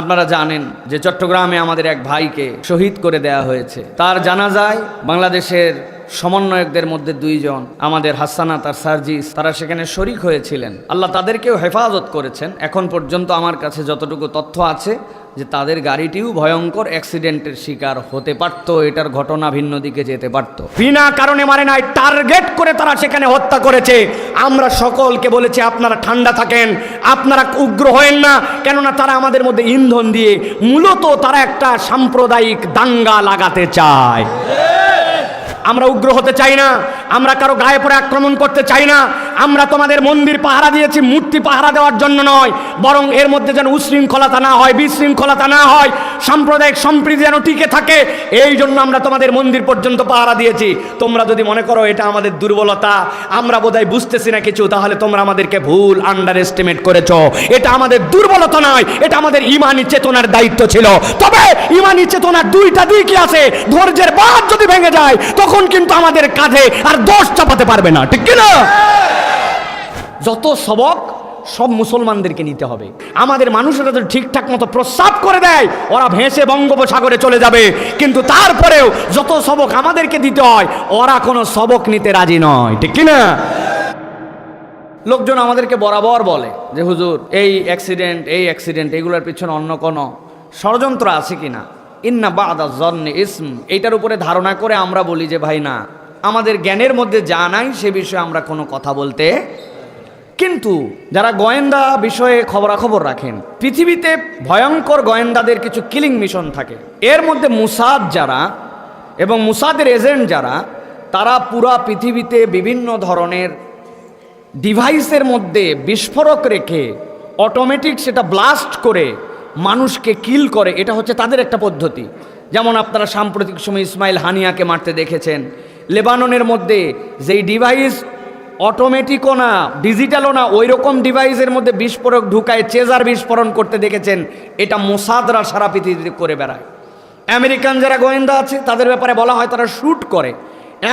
আপনারা জানেন যে চট্টগ্রামে আমাদের এক ভাইকে শহীদ করে দেয়া হয়েছে। তার জানা যায় বাংলাদেশের সমন্বয়কদের মধ্যে দুইজন, আমাদের হাসানাত আর সার্জিস তারা সেখানে শরিক হয়েছিলেন। আল্লাহ তাদেরকেও হেফাজত করেছেন। এখন পর্যন্ত আমার কাছে যতটুকু তথ্য আছে যে তাদের গাড়িটিও ভয়ঙ্কর অ্যাক্সিডেন্টের শিকার হতে পারত, এটার ঘটনা ভিন্ন দিকে যেতে পারত। বিনা কারণে মারে নাই, টার্গেট করে তারা সেখানে হত্যা করেছে। আমরা সকলকে বলেছি, আপনারা ঠান্ডা থাকেন, আপনারা উগ্র হয়েন না, কেননা তারা আমাদের মধ্যে ইন্ধন দিয়ে মূলত তারা একটা সাম্প্রদায়িক দাঙ্গা লাগাতে চায়। আমরা উগ্র হতে চাই না। আমরা কারও গায়ে পরে আক্রমণ করতে চাই না। আমরা তোমাদের মন্দির পাহারা দিয়েছি, মূর্তি পাহারা দেওয়ার জন্য নয়। বরং এর মধ্যে যেন উশৃঙ্খলতা না হয়, বিশৃঙ্খলতা না হয়, সাম্প্রদায়িক সম্প্রীতি যেন টিকে থাকে, এই জন্য আমরা তোমাদের মন্দির পর্যন্ত পাহারা দিয়েছি। তোমরা যদি মনে করো এটা আমাদের দুর্বলতা, আমরা বোধহয় বুঝতেছি না কিছু, তাহলে তোমরা আমাদেরকে ভুল আন্ডার এস্টিমেট করেছ। এটা আমাদের দুর্বলতা নয়, এটা আমাদের ইমানি চেতনার দায়িত্ব ছিল। তবে ইমানি চেতনার দুইটা দিকই আছে। ধৈর্যের বাদ যদি ভেঙে যায়, তখন কিন্তু আমাদের কাঁধে আর দোষ চাপাতে পারবে না, ঠিক কিনা? যত সবক, সব মুসলমানদেরকে নিতে হবে। আমাদের মানুষেরা যদি ঠিকঠাক মতো প্রস্রাব করে দেয়, ওরা ভেসে বঙ্গোপসাগরে চলে যাবে। কিন্তু তারপরেও যত সবক আমাদেরকে দিতে হয়, ওরা কোনো সবক নিতে রাজি নয়, ঠিক কিনা? লোকজন আমাদেরকে বরাবর বলে যে, হুজুর, এই অ্যাক্সিডেন্ট এই অ্যাক্সিডেন্ট এগুলোর পিছনে অন্য কোনো ষড়যন্ত্র আছে কি না ইন্না বাদা জন্নে ইসম এইটার উপরে ধারণা করে আমরা বলি যে, ভাই, না। আমাদের জ্ঞানের মধ্যে যা নাই সে বিষয়ে আমরা কোনো কথা বলতে কিন্তু যারা গোয়েন্দা বিষয়ে খবরাখবর রাখেন, পৃথিবীতে ভয়ঙ্কর গোয়েন্দাদের কিছু কিলিং মিশন থাকে। এর মধ্যে মুসাদ যারা এবং মুসাদের এজেন্ট যারা, তারা পুরা পৃথিবীতে বিভিন্ন ধরনের ডিভাইসের মধ্যে বিস্ফোরক রেখে অটোমেটিক সেটা ব্লাস্ট করে মানুষকে কিল করে। এটা হচ্ছে তাদের একটা পদ্ধতি। যেমন আপনারা সাম্প্রতিক সময় ইসমাইল হানিয়াকে মারতে দেখেছেন লেবাননের মধ্যে, যেই ডিভাইস অটোমেটিকও না ডিজিটালও না ওই রকম ডিভাইসের মধ্যে বিস্ফোরক ঢুকায় চেজার বিস্ফোরণ করতে দেখেছেন, এটা মোসাদরা সারা পৃথিবীতে করে বেড়ায়। আমেরিকান যারা গোয়েন্দা আছে, তাদের ব্যাপারে বলা হয় তারা শ্যুট করে।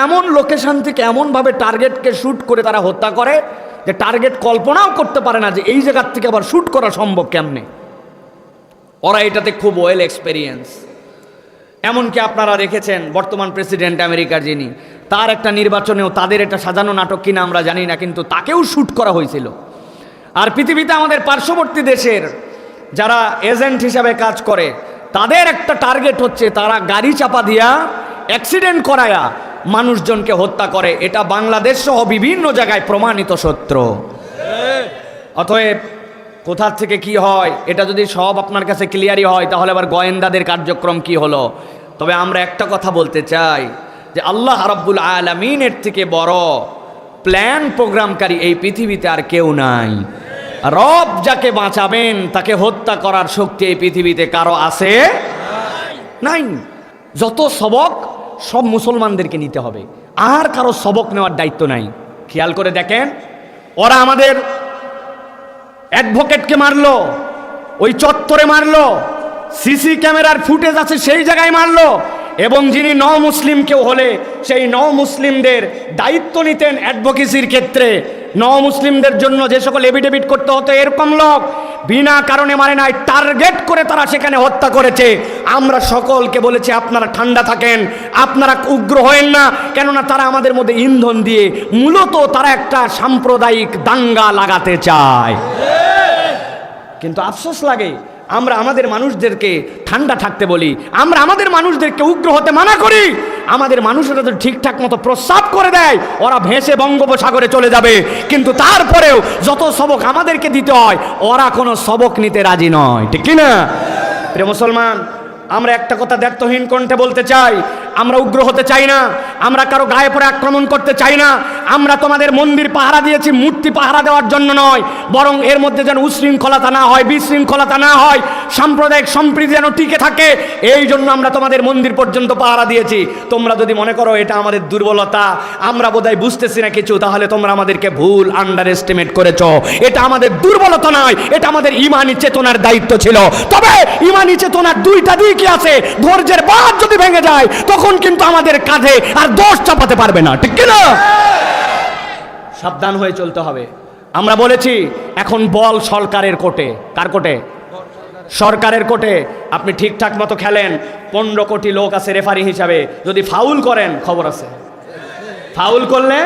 এমন লোকেশন থেকে এমনভাবে টার্গেটকে শ্যুট করে তারা হত্যা করে, যে টার্গেট কল্পনাও করতে পারে না যে এই জায়গার থেকে আবার শ্যুট করা সম্ভব কেমনে। ওরা এটাতে খুব ওয়েল এক্সপেরিয়েন্স এমনকি আপনারা রেখেছেন বর্তমান প্রেসিডেন্ট আমেরিকার যিনি তার একটা নির্বাচনেও তাদের এটা সাজানো নাটক কিনা আমরা জানি না, কিন্তু তাকেও শ্যুট করা হয়েছিল। আর পৃথিবীতে আমাদের পার্শ্ববর্তী দেশের যারা এজেন্ট হিসাবে কাজ করে, তাদের একটা টার্গেট হচ্ছে তারা গাড়ি চাপা দিয়া, অ্যাক্সিডেন্ট করায়া মানুষজনকে হত্যা করে। এটা বাংলাদেশ সহ বিভিন্ন জায়গায় প্রমাণিত সত্য। অতএব কোথার থেকে কি হয়, এটা যদি সব আপনার কাছে ক্লিয়ারই হয়, তাহলে আবার গোয়েন্দাদের কার্যক্রম কি হলো? তবে আমরা একটা কথা বলতে চাই যে আল্লাহ রাব্বুল আলমিনের থেকে বড় প্ল্যান প্রোগ্রামকারী এই পৃথিবীতে আর কেউ নাই। রব যাকে বাঁচাবেন, তাকে হত্যা করার শক্তি এই পৃথিবীতে কারও আছে? নাই। যত সবক, সব মুসলমানদেরকে নিতে হবে। আর কারও সবক নেওয়ার দায়িত্ব নাই। খেয়াল করে দেখেন, ওরা আমাদের অ্যাডভোকেটকে মারলো, ওই চত্বরে মারলো, সিসি ক্যামেরার ফুটেজ আছে সেই জায়গায় মারলো এবং যিনি ন মুসলিম কেউ হলে, সেই ন মুসলিমদের দায়িত্ব নিতেন অ্যাডভোকেসির ক্ষেত্রে। ন মুসলিমদের জন্য যে সকল এভিডেভিট করতে হতো, এরকম লোক বিনা কারণে মারে নাই, টার্গেট করে তারা সেখানে হত্যা করেছে। আমরা সকলকে বলেছি, আপনারা ঠান্ডা থাকেন, আপনারা উগ্র হয়েন না, কেননা তারা আমাদের মধ্যে ইন্ধন দিয়ে মূলত তারা একটা সাম্প্রদায়িক দাঙ্গা লাগাতে চায়। কিন্তু আফসোস লাগে আমরা আমাদের মানুষদেরকে ঠান্ডা থাকতে বলি, আমরা আমাদের মানুষদেরকে উগ্র হতে মানা করি, আমাদের মানুষেরা তো ঠিকঠাক মতো প্রস্রাব করে দেয়, ওরা ভেসে বঙ্গোপসাগরে চলে যাবে। কিন্তু তারপরেও যত সবক আমাদেরকে দিতে হয়, ওরা কোনো সবক নিতে রাজি নয়। ঠিক কিনা? প্রিয় মুসলমান, আমরা একটা কথা দায়িত্বহীন কণ্ঠে বলতে চাই আমরা উগ্র হতে চাই না, আমরা কারও গায়ে পরে আক্রমণ করতে চাই না, আমরা তোমাদের মন্দির পাহারা দিয়েছি, মূর্তি পাহারা দেওয়ার জন্য নয়, বরং এর মধ্যে যেন উশৃঙ্খলতা না হয়, বিশৃঙ্খলতা না হয়, সাম্প্রদায়িক সম্প্রীতি যেন টিকে থাকে, এই জন্য আমরা তোমাদের মন্দির পর্যন্ত পাহারা দিয়েছি। তোমরা যদি মনে করো এটা আমাদের দুর্বলতা, আমরা বোধহয় বুঝতেছি না কিছু, তাহলে তোমরা আমাদেরকে ভুল আন্ডার এস্টিমেট করেছ। এটা আমাদের দুর্বলতা নয়, এটা আমাদের ইমানি চেতনার দায়িত্ব ছিল। তবে ইমানি চেতনার দুইটা দিকই আছে, ধৈর্যের বাদ যদি ভেঙে যায়, তখন কিন্তু আমাদের কাঁধে আর দোষ চাপাতে পারবে না, ঠিক কিনা? সাবধান হয়ে চলতে হবে। আমরা বলেছি, এখন বল সরকারের কোটে। কার কোটে? সরকারের কোটে। আপনি ঠিকঠাক মতো খেলেন, পনেরো কোটি লোক আছে রেফারি হিসাবে। যদি ফাউল করেন, খবর আছে। ফাউল করলে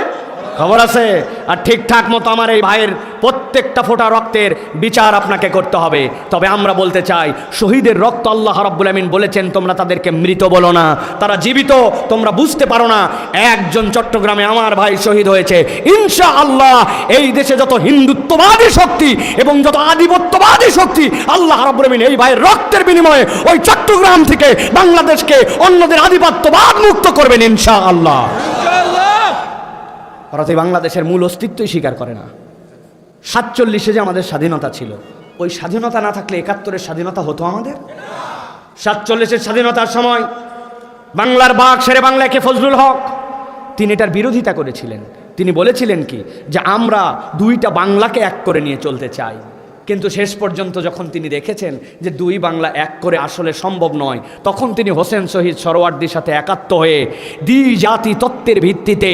খবর আছে? আর ঠিকঠাক মতো আমার এই ভাইয়ের প্রত্যেকটা ফোঁটা রক্তের বিচার আপনাকে করতে হবে। তবে আমরা বলতে চাই, শহীদের রক্ত আল্লাহ রাব্বুল আমিন বলেছেন, তোমরা তাদেরকে মৃত বলো না। তারা জীবিত, তোমরা বুঝতে পারো না। একজন চট্টগ্রামে আমার ভাই শহীদ হয়েছে। ইনশা আল্লাহ এই দেশে যত হিন্দুত্ববাদী শক্তি এবং যত আধিপত্যবাদী শক্তি, আল্লাহ রাব্বুল আমিন এই ভাইয়ের রক্তের বিনিময়ে ওই চট্টগ্রাম থেকে বাংলাদেশকে অন্যদের আধিপত্যবাদ মুক্ত করবেন ইনশা আল্লাহ ভারত তো বাংলাদেশের মূল অস্তিত্বই স্বীকার করে না। সাতচল্লিশে যে আমাদের স্বাধীনতা ছিল, ওই স্বাধীনতা না থাকলে একাত্তরের স্বাধীনতা হতো আমাদের? সাতচল্লিশের স্বাধীনতার সময় বাংলার বাঘ সেরে বাংলাকে ফজলুল হক? তিনি এটার বিরোধিতা করেছিলেন। তিনি বলেছিলেন কি, যে আমরা দুইটা বাংলাকে এক করে নিয়ে চলতে চাই। কিন্তু শেষ পর্যন্ত যখন তিনি দেখেছেন যে দুই বাংলা এক করে আসলে সম্ভব নয়, তখন তিনি হোসেন শহীদ সরোয়ার্দির সাথে একাত্ম হয়ে দ্বি জাতি তত্ত্বের ভিত্তিতে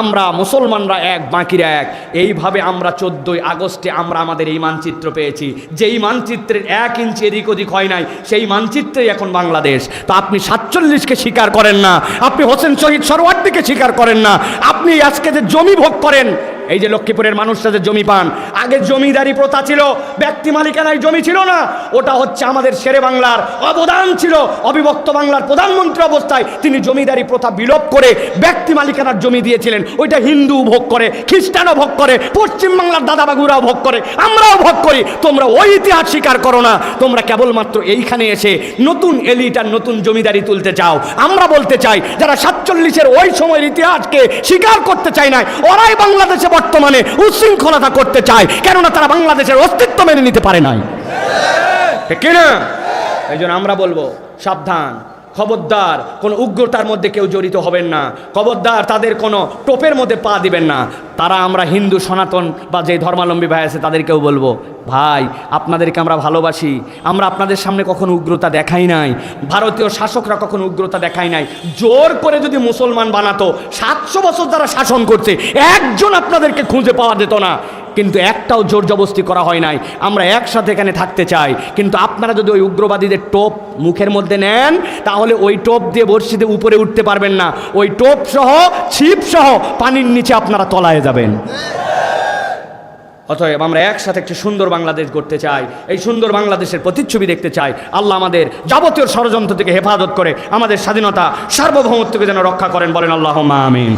আমরা মুসলমানরা এক, বাকিরা এক। এইভাবে আমরা চোদ্দোই আগস্টে আমরা আমাদের এই মানচিত্র পেয়েছি। যেই মানচিত্রের এক ইঞ্চি এদিক ওদিক হয় নাই, সেই মানচিত্রেই এখন বাংলাদেশ। তো আপনি সাতচল্লিশকে স্বীকার করেন না, আপনি হোসেন শহীদ সরোয়ার্দিকে স্বীকার করেন না, আপনি আজকে যে জমি ভোগ করেন এই যে লক্ষ্মীপুরের মানুষরা যে জমি পান, আগে জমিদারি প্রথা ছিল, ব্যক্তি মালিকানায় জমি ছিল না, ওটা হচ্ছে আমাদের শেরে বাংলার অবদান ছিল, অবিভক্ত বাংলার প্রধানমন্ত্রী অবস্থায় তিনি জমিদারি প্রথা বিলোপ করে ব্যক্তি মালিকানার জমি দিয়েছিলেন। ওইটা হিন্দু ভোগ করে, খ্রিস্টানও ভোগ করে, পশ্চিম বাংলার দাদাবাবুরাও ভোগ করে, আমরাও ভোগ করি। তোমরা ওই ইতিহাস স্বীকার করো না, তোমরা কেবলমাত্র এইখানে এসে নতুন এলিট আর নতুন জমিদারি তুলতে চাও। আমরা বলতে চাই, যারা সাতচল্লিশের ওই সময়ের ইতিহাসকে স্বীকার করতে চায় না ওরাই বাংলাদেশে বর্তমানে উচ্ছৃঙ্খলতা করতে চায়, কেননা তারা বাংলাদেশের অস্তিত্ব মেনে নিতে পারে নাই। ঠিক কি না এই জন্য আমরা বলব, সাবধান। খবরদার, কোনো উগ্রতার মধ্যে কেউ জড়িত হবেন না। খবরদার তাদের কোনো টোপের মধ্যে পা দিবেন না। তারা আমরা হিন্দু, সনাতন বা যে ধর্মাবলম্বী ভাই আছে তাদেরকেও বলব, ভাই, আপনাদেরকে আমরা ভালোবাসি। আমরা আপনাদের সামনে কখনো উগ্রতা দেখাই নাই। ভারতীয় শাসকরা কখনো উগ্রতা দেখাই নাই। জোর করে যদি মুসলমান বানাতো, সাতশো বছর যারা শাসন করছে, একজন আপনাদেরকে খুঁজে পাওয়া যেত না। কিন্তু একটাও জোর জবস্তি করা হয় নাই। আমরা একসাথে এখানে থাকতে চাই। কিন্তু আপনারা যদি ওই উগ্রবাদীদের টোপ মুখের মধ্যে নেন, তাহলে ওই টোপ দিয়ে বর্ষিতে উপরে উঠতে পারবেন না। ওই টোপ সহ ছিপ সহ পানির নিচে আপনারা তলায় যাবেন। অতএব আমরা একসাথে একটি সুন্দর বাংলাদেশ গড়তে চাই। এই সুন্দর বাংলাদেশের প্রতিচ্ছবি দেখতে চাই। আল্লাহ আমাদের যাবতীয় ষড়যন্ত্র থেকে হেফাজত করে আমাদের স্বাধীনতা সার্বভৌমত্বকে যেন রক্ষা করেন বলেন আল্লাহ আমিন।